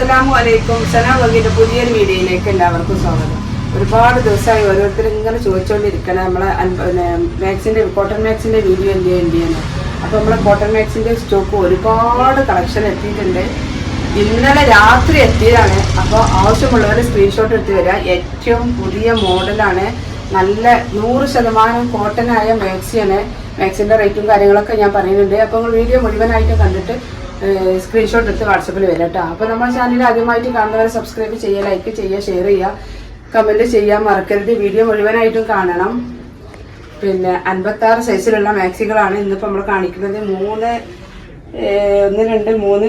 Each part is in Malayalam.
അസ്സലാമു അലൈക്കും. സലാം വകീന്റെ പുതിയൊരു വീഡിയോയിലേക്ക് എല്ലാവർക്കും സ്വാഗതം. ഒരുപാട് ദിവസമായി ഓരോരുത്തർ ഇങ്ങനെ ചോദിച്ചുകൊണ്ടിരിക്കണം നമ്മളെ മാക്സിന്റെ കോട്ടൺ മാക്സിന്റെ വീഡിയോ എന്ത് ചെയ്യുന്നു. അപ്പോൾ നമ്മളെ കോട്ടൺ മാക്സിന്റെ സ്റ്റോക്ക് ഒരുപാട് കളക്ഷൻ എത്തിയിട്ടുണ്ട്. ഇന്നലെ രാത്രി എത്തിയതാണ്. അപ്പോൾ ആവശ്യമുള്ളവർ സ്ക്രീൻഷോട്ട് എടുത്ത് വരിക ഏറ്റവും പുതിയ മോഡലാണ്. നല്ല നൂറ് ശതമാനം കോട്ടനായ മാക്സിയാണ് മാക്സിന്റെ റേറ്റും കാര്യങ്ങളൊക്കെ ഞാൻ പറയുന്നുണ്ട്. അപ്പോൾ വീഡിയോ മുഴുവനായിട്ട് കണ്ടിട്ട് സ്ക്രീൻഷോട്ട് എടുത്ത് വാട്സപ്പിൽ വരാം കേട്ടോ. അപ്പോൾ നമ്മുടെ ചാനൽ ആദ്യമായിട്ട് കാണുന്നവരെ സബ്സ്ക്രൈബ് ചെയ്യുക ലൈക്ക് ചെയ്യുക ഷെയർ ചെയ്യുക കമന്റ് ചെയ്യാൻ മറക്കരുത്. വീഡിയോ മുഴുവനായിട്ടും കാണണം. പിന്നെ അൻപത്തി ആറ് സൈസിലുള്ള മാക്സികളാണ് ഇന്നിപ്പോൾ നമ്മൾ കാണിക്കുന്നത്. മൂന്ന് ഒന്ന് രണ്ട് മൂന്ന്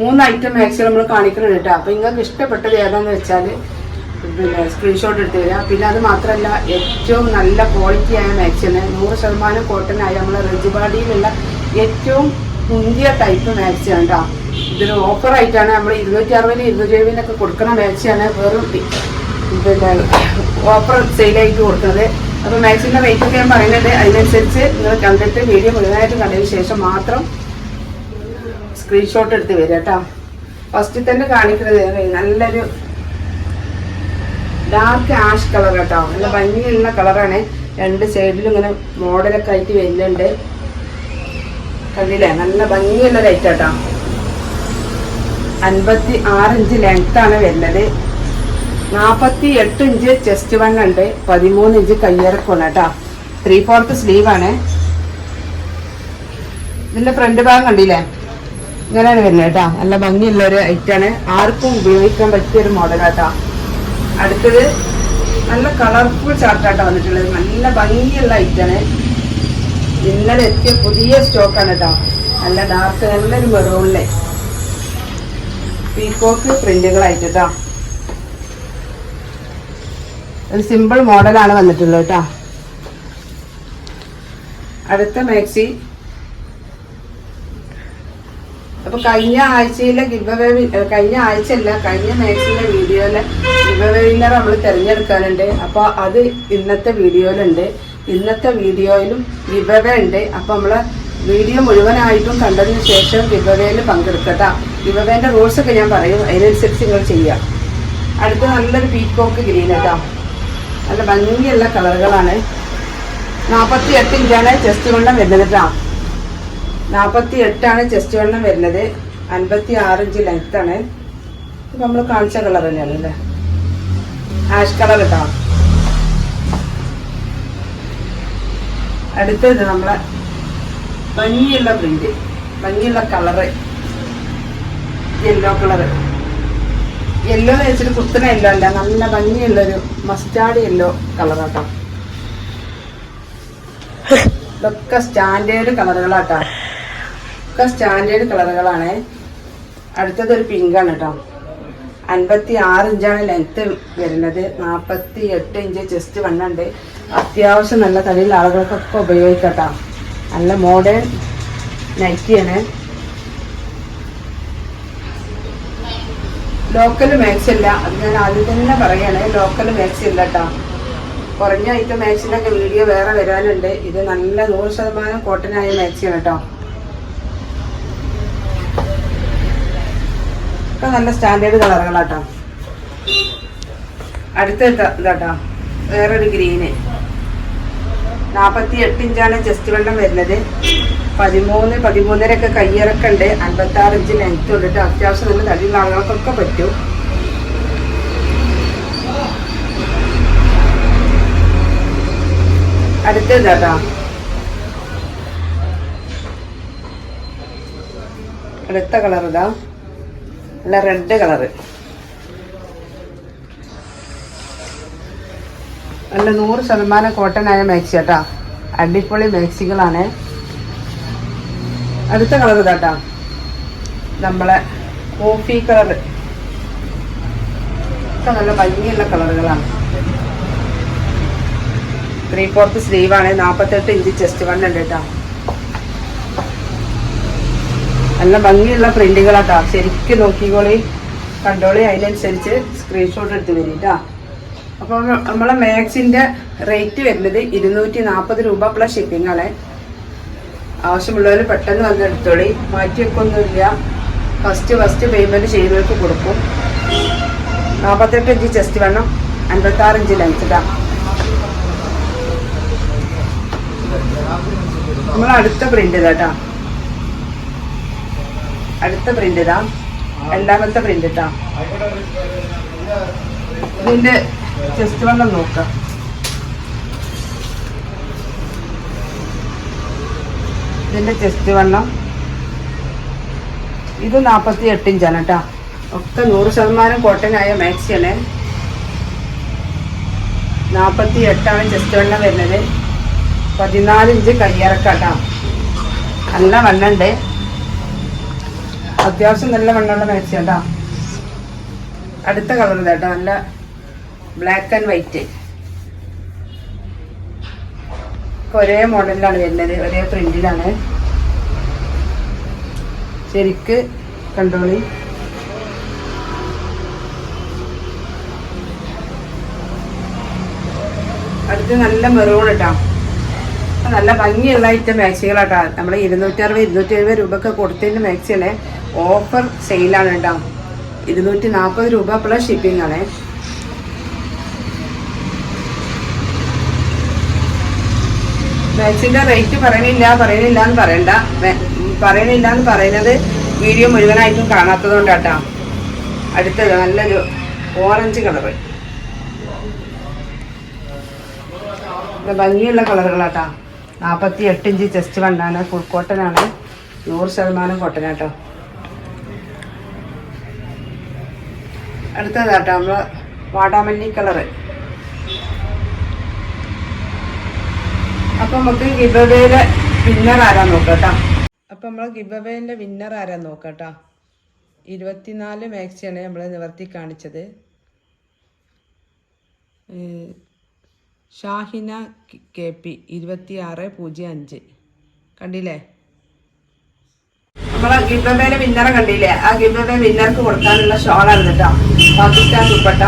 മൂന്ന് ഐറ്റം മാക്സികൾ നമ്മൾ കാണിക്കുന്നുണ്ട് കേട്ടോ. അപ്പോൾ നിങ്ങൾക്ക് ഇഷ്ടപ്പെട്ടത് ഏതാണെന്ന് വെച്ചാൽ പിന്നെ സ്ക്രീൻഷോട്ട് എടുത്ത് തരിക. പിന്നെ അത് മാത്രമല്ല ഏറ്റവും നല്ല ക്വാളിറ്റി ആയ മാക്സിന് നൂറ് ശതമാനം കോട്ടൺ ആയ നമ്മളെ റെജിബാഡിയിലുള്ള ഏറ്റവും മുന്തിയ ടൈപ്പ് മാക്സിയാണ് കേട്ടോ ഇതൊരു ഓഫർ ആയിട്ടാണ് നമ്മൾ ഇരുന്നൂറ്റി അറുപതിന് ഇരുന്നൂറ്റി എഴുപതിനൊക്കെ കൊടുക്കുന്ന മാക്സിയാണ് വെറും പിന്നെ ഓഫർ സെയിലായിട്ട് കൊടുക്കുന്നത്. അപ്പോൾ മാക്സിന്റെ റേറ്റ് ഒക്കെ ഞാൻ പറയുന്നുണ്ട്. അതിനനുസരിച്ച് നിങ്ങൾ കണ്ടിട്ട് വീഡിയോ മുഴുവനായിട്ട് കണ്ടതിന് ശേഷം മാത്രം സ്ക്രീൻഷോട്ട് എടുത്ത് വരിക കേട്ടോ ഫസ്റ്റിൽ തന്നെ കാണിക്കുന്നത് നല്ലൊരു ഡാർക്ക് ആഷ് കളർ കേട്ടോ നല്ല ഭംഗിയുള്ള കളറാണ് രണ്ട് സൈഡിലും ഇങ്ങനെ മോഡലൊക്കെ ആയിട്ട് വരുന്നുണ്ട്. കണ്ടില്ലേ? നല്ല ഭംഗിയുള്ള ലൈറ്റ് കേട്ടോ അൻപത്തി ആറ് ഇഞ്ച് ലെങ്ത് ആണ് വരുന്നത്. നാൽപ്പത്തി എട്ട് ഇഞ്ച് ചെസ്റ്റ് വൺ ഉണ്ട്. പതിമൂന്ന് ഇഞ്ച് കയ്യിറക്കുണ്ട് കേട്ടോ ത്രീ ഫോർത്ത് ആണ്. ഇതിന്റെ ഫ്രണ്ട് ഭാഗം കണ്ടില്ലേ? ഇങ്ങനെയാണ് വരുന്നത് കേട്ടോ നല്ല ഭംഗിയുള്ള ഒരു ഐറ്റാണ് ആർക്കും ഉപയോഗിക്കാൻ പറ്റിയ ഒരു മോഡൽ കേട്ടോ അടുത്തത് നല്ല കളർഫുൾ ചാർട്ടാട്ടോ വന്നിട്ടുള്ളത്. നല്ല ഭംഗിയുള്ള ഐറ്റാണ് ഇന്നലെ എത്തിയ പുതിയ സ്റ്റോക്കാണ് കേട്ടോ നല്ല ഡാർക്ക് നല്ലൊരു മെറൂണിലെ പീക്കോക്ക് പ്രിന്റുകളായിട്ട് കേട്ടോ ഒരു സിമ്പിൾ മോഡലാണ് വന്നിട്ടുള്ളത് കേട്ടോ അടുത്ത മാക്സി. അപ്പൊ കഴിഞ്ഞ ആഴ്ചയിലെ ഗിവ് അവേ കഴിഞ്ഞ ആഴ്ചയല്ല കഴിഞ്ഞ മാക്സിന്റെ വീഡിയോയിലെ ഗിവ് വിന്നർ നമ്മൾ തിരഞ്ഞെടുക്കാനുണ്ട്. അപ്പോൾ അത് ഇന്നത്തെ വീഡിയോയിലുണ്ട് ഇന്നത്തെ വീഡിയോയിലും ഗിവ് അവേ ഉണ്ട് അപ്പൊ നമ്മൾ വീഡിയോ മുഴുവനായിട്ടും കണ്ടതിന് ശേഷം വിഭവയിൽ പങ്കെടുക്കട്ടാ. ഗിവ് അവേന്റെ റൂൾസ് ഒക്കെ ഞാൻ പറയും. അതിനനുസരിച്ച് നിങ്ങൾ ചെയ്യാം അടുത്ത നല്ലൊരു പീക്കോക്ക് ഗ്രീൻ കേട്ടോ. നല്ല ഭംഗിയുള്ള കളറുകളാണ്. നാൽപ്പത്തി എട്ട് ഇഞ്ചാണ് ചെസ്റ്റ് വെള്ളം വരുന്നത് കേട്ടോ. നാൽപ്പത്തി എട്ടാണ് ചെസ്റ്റ് വെള്ളം വരുന്നത്. അൻപത്തി ആറ് ഇഞ്ച് ലെങ്ത്താണ് ഇപ്പൊ നമ്മൾ കാണിച്ച കളർ തന്നെയാണ് അല്ലേ ആഷ് കളർ കേട്ടോ. അടുത്തത് നമ്മളെ ഭംഗിയുള്ള പ്രിന്റ് ഭംഗിയുള്ള കളറ് യെല്ലോ കളറ് യെല്ലോ വെച്ചിട്ട് കുത്തന യെല്ലോ അല്ല നല്ല ഭംഗിയുള്ളൊരു മസ്റ്റാർഡ് യെല്ലോ കളറാട്ടോ ഇതൊക്കെ സ്റ്റാൻഡേർഡ് കളറുകളാട്ടോ ഒക്കെ സ്റ്റാൻഡേർഡ് കളറുകളാണ് അടുത്തത് ഒരു പിങ്കാണ് കേട്ടോ അൻപത്തി ആറ് ഇഞ്ചാണ് ലെങ്ത് വരുന്നത്. നാൽപ്പത്തി എട്ട് ഇഞ്ച് ചെസ്റ്റ് വണ്ണുണ്ട്. അത്യാവശ്യം നല്ല തടിയുള്ള ആളുകൾക്കൊക്കെ ഉപയോഗിക്കട്ടോ. നല്ല മോഡേൺ നൈറ്റിയാണ് ലോക്കൽ മാക്സ് ഇല്ല. അത് ഞാൻ ആദ്യം തന്നെ പറയാണ്. ലോക്കൽ മാക്സ് ഇല്ല കേട്ടോ കുറഞ്ഞ ഐറ്റം മാക്സിനൊക്കെ വീഡിയോ വേറെ വരാനുണ്ട്. ഇത് നല്ല നൂറ് ശതമാനം കോട്ടനായ മാക്സിയാണ് കേട്ടോ ഒക്കെ നല്ല സ്റ്റാൻഡേർഡ് കളറുകളാട്ടോ. അടുത്ത ഇതാ- ഇതാട്ടോ. വേറൊരു ഗ്രീന്. നാൽപ്പത്തി എട്ട് ഇഞ്ചാണ് ചെസ്റ്റ് വെള്ളം വരുന്നത്. പതിമൂന്ന് പതിമൂന്നരൊക്കെ കയ്യിറക്കുണ്ട് അൻപത്തി ആറ് ഇഞ്ച് ലെങ്ത് കൊണ്ടിട്ട് അത്യാവശ്യം നല്ല തടിയുള്ള ആളുകൾക്കൊക്കെ പറ്റും. അടുത്ത ഇതാട്ടോ. അടുത്ത കളർ ഇതാ. നല്ല റെഡ് കളറ് നല്ല നൂറ് ശതമാനം കോട്ടൺ ആയ മാക്സി കേട്ടാ അടിപൊളി മാക്സികളാണ് അടുത്ത കളർ ഇതാട്ടാ. നമ്മളെ കോഫി കളർ ഒക്കെ നല്ല ഭംഗിയുള്ള കളറുകളാണ് ത്രീ ഫോർത്ത് സ്ലീവാണ് നാൽപ്പത്തെട്ട് ഇഞ്ച് ചെസ്റ്റ് വണ്ണുണ്ട് കേട്ടോ നല്ല ഭംഗിയുള്ള പ്രിന്റുകളാട്ടോ ശരിക്കും നോക്കിക്കോളി. കണ്ടോളി. അതിനനുസരിച്ച് സ്ക്രീൻഷോട്ട് എടുത്ത് വരും കേട്ടോ അപ്പോൾ നമ്മളെ മാക്സിന്റെ റേറ്റ് വരുന്നത് ഇരുന്നൂറ്റി നാൽപ്പത് രൂപ പ്ലസ് ഷിപ്പിംഗ് ആണ്. ആവശ്യമുള്ളവർ പെട്ടെന്ന് വന്ന് എടുത്തോളി. മാറ്റി വെക്കൊന്നുമില്ല ഫസ്റ്റ് ഫസ്റ്റ് പേയ്മെന്റ് ചെയ്തവർക്ക് കൊടുക്കും. നാൽപ്പത്തെട്ട് ഇഞ്ച് ചെസ്റ്റ് വേണം. അൻപത്താറ് ഇഞ്ച് ലെങ്ത്താ നമ്മൾ അടുത്ത പ്രിന്റ് ഇതാ അടുത്ത പ്രിന്റ് ഇതാ. രണ്ടാമത്തെ പ്രിന്റ് ഇട്ടാ. ഇതിന്റെ ചെസ്റ്റ് വണ്ണം നോക്കാം. ഇതിന്റെ ചെസ്റ്റ് വണ്ണം. ഇത് നാൽപ്പത്തി എട്ട് ഇഞ്ചാണ് കേട്ടോ. ഒക്കെ നൂറ് ശതമാനം കോട്ടനായ മാക്സിയാണ് നാൽപ്പത്തി എട്ടാണ് ചെസ്റ്റ് വണ്ണം വരുന്നത്. പതിനാല് ഇഞ്ച് കയ്യിറക്കാട്ടോ. നല്ല വണ്ണുണ്ട് അത്യാവശ്യം നല്ല വണ്ണമുള്ള മാച്ച് അടുത്ത കളർ കേട്ടോ നല്ല ബ്ലാക്ക് ആൻഡ് വൈറ്റ് ഒരേ മോഡലിലാണ് വരുന്നത് ഒരേ പ്രിന്റിലാണ് ശരിക്ക് കണ്ടോളി. അടുത്ത് നല്ല മെറൂൺ ഇട്ടാ നല്ല ഭംഗിയുള്ള ഐറ്റം മാക്സികളാട്ടാ നമ്മൾ ഇരുന്നൂറ്റി അറുപത് ഇരുന്നൂറ്റി എഴുപത് രൂപക്ക് കൊടുത്തതിന്റെ മാക്സിയാണ് ഓഫർ സെയിലാണ് കേട്ടോ. ഇരുന്നൂറ്റി നാൽപ്പത് രൂപ പ്ലസ് ഷിപ്പിംഗ് ആണേ. മാക്സിന്റെ റേറ്റ് പറയണില്ല പറയണില്ല എന്ന് പറയണ്ട. പറയണില്ല എന്ന് പറയുന്നത് വീഡിയോ മുഴുവനായിട്ടും കാണാത്തത് കൊണ്ടാട്ടാ. അടുത്തത് നല്ലൊരു ഓറഞ്ച് കളറ് ഭംഗിയുള്ള കളറുകളാട്ടാ നാൽപ്പത്തി എട്ട് ഇഞ്ച് ചെസ്റ്റ് വണ്ണാണ് ഫുൾ കോട്ടനാണ് നൂറ് ശതമാനം കോട്ടൺ അടുത്തതാട്ടോ നമ്മൾ വാടാമല്ലി കളറ്. അപ്പൊ നമുക്ക് ഗിബവേയുടെ വിന്നർ ആരാ നോക്കട്ടാ? അപ്പൊ നമ്മൾ ഗിബവേന്റെ വിന്നർ ആരാ നോക്കട്ടാ? ഇരുപത്തിനാല് മാക്സിയാണ് നമ്മൾ നിവർത്തി കാണിച്ചത്. ഷാഹിന കെ പി ഇരുപത്തി ആറ് പൂജ്യം അഞ്ച്. കണ്ടില്ലേ? നമ്മളെ ഗിബബേലെ വിന്നറെ കണ്ടില്ലേ? ആ ഗിബബെ വിന്നർക്ക് കൊടുക്കാനുള്ള ഷോളാണ് കേട്ടോ പാകിസ്ഥാൻ ദുപ്പട്ട.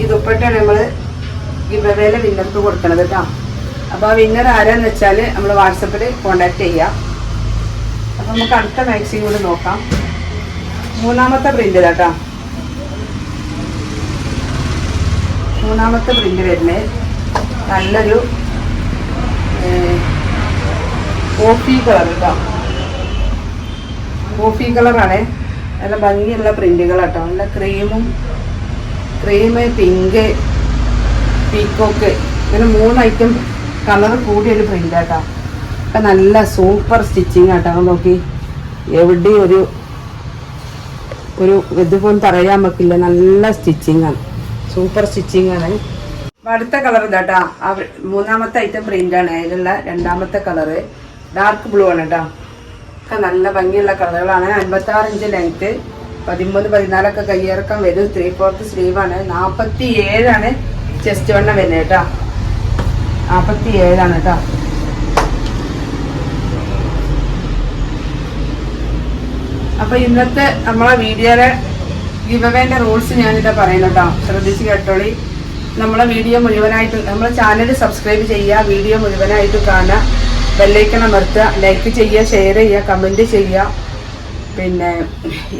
ഈ ദുപ്പട്ടയാണ് നമ്മൾ ഗിബബേലെ വിന്നർക്ക് കൊടുക്കണത് കേട്ടോ അപ്പൊ ആ വിന്നർ ആരാന്ന് വെച്ചാൽ നമ്മൾ വാട്സപ്പിൽ കോണ്ടാക്ട് ചെയ്യാം. അപ്പൊ നമുക്ക് അടുത്ത മാക്സിൻ കൂടെ നോക്കാം. മൂന്നാമത്തെ പ്രിന്റ് കേട്ടോ മൂന്നാമത്തെ പ്രിന്റ് വരുന്നത് നല്ലൊരു കോഫി കളർ കേട്ടോ കോഫി കളറാണ്. നല്ല ഭംഗിയുള്ള പ്രിന്റുകൾ കേട്ടോ നല്ല ക്രീമും ക്രീം പിങ്ക് പീക്കോക്ക് ഇങ്ങനെ മൂന്ന് ഐറ്റം കളർ കൂടിയൊരു പ്രിന്റ് കേട്ടോ ഒക്കെ നല്ല സൂപ്പർ സ്റ്റിച്ചിങ് ആട്ടോ നോക്കി എവിടെ ഒരു ഒരു ഇതുപോലെ പറയാൻ പറ്റില്ല നല്ല സ്റ്റിച്ചിങ് ആണ് സൂപ്പർ സ്റ്റിച്ചിങ് ആണ് അടുത്ത കളർ ഇതാട്ടാ മൂന്നാമത്തെ ഐറ്റം പ്രിന്റ് ആണ് അതിലുള്ള രണ്ടാമത്തെ കളറ് ഡാർക്ക് ബ്ലൂ ആണ് കേട്ടോ ഒക്കെ നല്ല ഭംഗിയുള്ള കളറുകളാണ്. അൻപത്തി ആറ് ഇഞ്ച് ലെങ്ത് പതിമൂന്ന് പതിനാലൊക്കെ കയ്യിറക്കം വരും. ത്രീ ഫോർത്ത് സ്ലീവ് ആണ്. നാൽപ്പത്തി ഏഴാണ് ചെസ്റ്റ് വണ്ണം വരുന്നത് കേട്ടോ. നാൽപ്പത്തി ഏഴാണ് കേട്ടോ. അപ്പൊ ഇന്നത്തെ നമ്മളെ വീഡിയോയുടെ ഗിവവേന്റെ റൂൾസ് ഞാനിതാ പറയുന്നു കേട്ടോ. ശ്രദ്ധിച്ച് കേട്ടോളി. നമ്മളെ വീഡിയോ മുഴുവനായിട്ട് നമ്മളെ ചാനൽ സബ്സ്ക്രൈബ് ചെയ്യുക വീഡിയോ മുഴുവനായിട്ട് കാണുക. ബെല്ലൈക്കൺ അമർത്തുക ലൈക്ക് ചെയ്യുക ഷെയർ ചെയ്യുക കമന്റ് ചെയ്യുക. പിന്നെ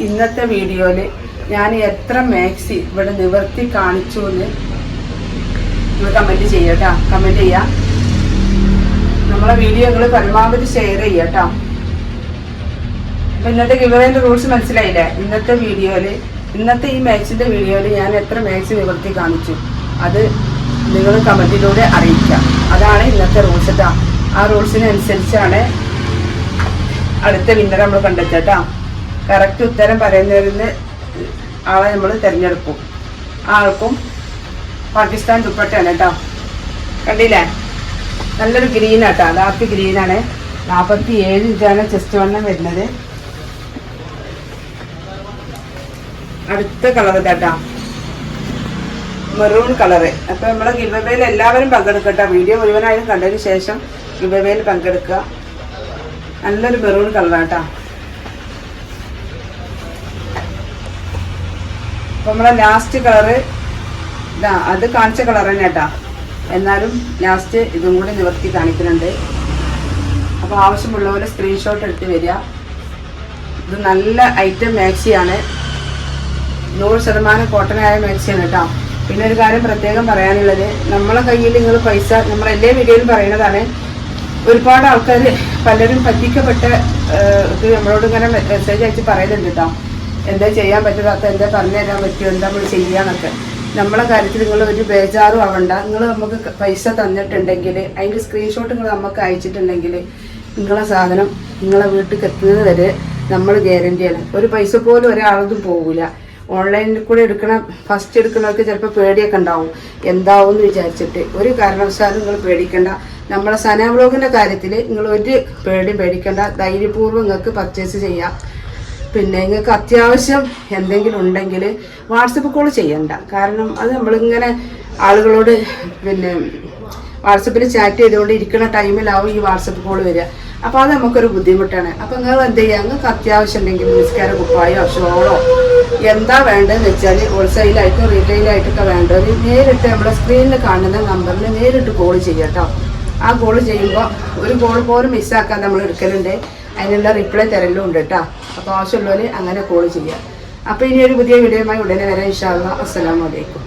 ഇന്നത്തെ വീഡിയോയിൽ ഞാൻ എത്ര മാക്സി ഇവിടെ നിവർത്തി കാണിച്ചു എന്ന് നിങ്ങൾ കമന്റ് ചെയ്യുക കേട്ടോ കമന്റ് ചെയ്യുക. നമ്മളെ വീഡിയോകൾ പരമാവധി ഷെയർ ചെയ്യുക കേട്ടോ അപ്പം ഇന്നത്തെ ഗിവറേന്റെ റൂൾസ് മനസ്സിലായില്ലേ? ഇന്നത്തെ വീഡിയോയിൽ ഇന്നത്തെ ഈ മാക്സിന്റെ വീഡിയോയിൽ ഞാൻ എത്ര മാക്സ് നിവർത്തി കാണിച്ചു? അത് നിങ്ങൾ കമന്റിലൂടെ അറിയിക്കാം അതാണ് ഇന്നത്തെ റൂൾസ് കേട്ടോ ആ റൂൾസിനനുസരിച്ചാണ് അടുത്ത വിന്നറെ നമ്മൾ കണ്ടെത്തുക കറക്റ്റ് ഉത്തരം പറയുന്നവരിൽ ആളെ നമ്മൾ തിരഞ്ഞെടുക്കും. ആൾക്കും പാകിസ്ഥാൻ ദുപ്പട്ടയാണ് കേട്ടോ കണ്ടില്ലേ? നല്ലൊരു ഗ്രീൻ ആട്ടോ. ഡാർക്ക് ഗ്രീനാണ് നാൽപ്പത്തി ഏഴ് ഇഞ്ചാണ് ചെസ്റ്റ് വണ്ണം വരുന്നത്. അടുത്ത കളർ കേട്ടാ മെറൂൺ കളറ് അപ്പൊ നമ്മളെ ഗിബബയിൽ എല്ലാവരും പങ്കെടുക്കട്ടെ. വീഡിയോ മുഴുവനായും കണ്ടതിന് ശേഷം ഗിബബയിൽ പങ്കെടുക്കുക. നല്ലൊരു മെറൂൺ കളറാട്ടാ അപ്പൊ നമ്മളെ ലാസ്റ്റ് കളറ് ഇതാ അത് കാണിച്ച കളർ തന്നെ കേട്ടാ എന്നാലും ലാസ്റ്റ് ഇതും കൂടി നിവർത്തി കാണിക്കുന്നുണ്ട്. അപ്പോൾ ആവശ്യമുള്ളവരെ സ്ക്രീൻഷോട്ട് എടുത്ത് വരിക. ഇത് നല്ല ഐറ്റം മാക്സിയാണ് നൂറ് ശതമാനം കോട്ടനായ മാക്സിയാണ് കേട്ടോ. പിന്നെ ഒരു കാര്യം പ്രത്യേകം പറയാനുള്ളത്. നമ്മളെ കയ്യിൽ നിങ്ങൾ പൈസ നമ്മളെല്ലാ വീഡിയോയിലും പറയുന്നതാണ് ഒരുപാട് ആൾക്കാർ പലരും പറ്റിക്കപ്പെട്ട ഇത് നമ്മളോട് ഇങ്ങനെ മെസ്സേജ് അയച്ച് പറയുന്നുണ്ട് കേട്ടോ. എന്താ ചെയ്യാൻ പറ്റാത്ത എന്താ പറഞ്ഞു തരാൻ പറ്റുമോ എന്താ നമ്മൾ ചെയ്യാന്നൊക്കെ. നമ്മളെ കാര്യത്തിൽ നിങ്ങൾ ഒരു ബേജാറും ആവണ്ട. നിങ്ങൾ നമുക്ക് പൈസ തന്നിട്ടുണ്ടെങ്കിൽ അതിന്റെ സ്ക്രീൻഷോട്ട് നിങ്ങൾ നമുക്ക് അയച്ചിട്ടുണ്ടെങ്കിൽ നിങ്ങളെ സാധനം നിങ്ങളെ വീട്ടിൽ എത്തുന്നത് വരെ നമ്മൾ ഗ്യാരണ്ടിയാണ് ഒരു പൈസ പോലും ഒരാളതും പോകില്ല ഓൺലൈനിൽ കൂടെ എടുക്കണ ഫസ്റ്റ് എടുക്കുന്നവർക്ക് ചിലപ്പോൾ പേടിയൊക്കെ ഉണ്ടാവും. എന്താവും എന്ന് വിചാരിച്ചിട്ട്. ഒരു കാരണവശാലും നിങ്ങൾ പേടിക്കണ്ട. നമ്മളെ സന വ്ളോഗിന്റെ കാര്യത്തിൽ നിങ്ങൾ ഒരു പേടിയും പേടിക്കണ്ട. ധൈര്യപൂർവം നിങ്ങൾക്ക് പർച്ചേസ് ചെയ്യാം. പിന്നെ നിങ്ങൾക്ക് അത്യാവശ്യം എന്തെങ്കിലും ഉണ്ടെങ്കിൽ വാട്സപ്പ് കോൾ ചെയ്യണ്ട. കാരണം അത് നമ്മളിങ്ങനെ ആളുകളോട് പിന്നെ വാട്സപ്പിൽ ചാറ്റ് ചെയ്തുകൊണ്ട് ഇരിക്കുന്ന ടൈമിലാവും ഈ വാട്സപ്പ് കോൾ വരിക. അപ്പോൾ അത് നമുക്കൊരു ബുദ്ധിമുട്ടാണ്. അപ്പോൾ നിങ്ങൾ എന്ത് ചെയ്യുക നിങ്ങൾക്ക് അത്യാവശ്യം ഉണ്ടെങ്കിൽ നിസ്കാര കുപ്പായോ ഷോളോ എന്താ വേണ്ടതെന്ന് വെച്ചാൽ ഹോൾസെയിലായിട്ടും റീറ്റെയിലായിട്ടൊക്കെ വേണ്ടവർ നേരിട്ട് നമ്മുടെ സ്ക്രീനിൽ കാണുന്ന നമ്പറിൽ നേരിട്ട് കോൾ ചെയ്യട്ടോ ആ കോൾ ചെയ്യുമ്പോൾ ഒരു കോൾ പോലും മിസ്സാക്കാൻ നമ്മൾ എടുക്കലുണ്ട്. അതിനുള്ള റിപ്ലൈ തരലും ഉണ്ട് കേട്ടോ അപ്പോൾ ആവശ്യമുള്ളവർ അങ്ങനെ കോൾ ചെയ്യാം അപ്പോൾ ഇനി ഒരു പുതിയ വീഡിയോയുമായി ഉടനെ വരാം ഇൻഷാല്ല അസ്സലാമു അലൈക്കും.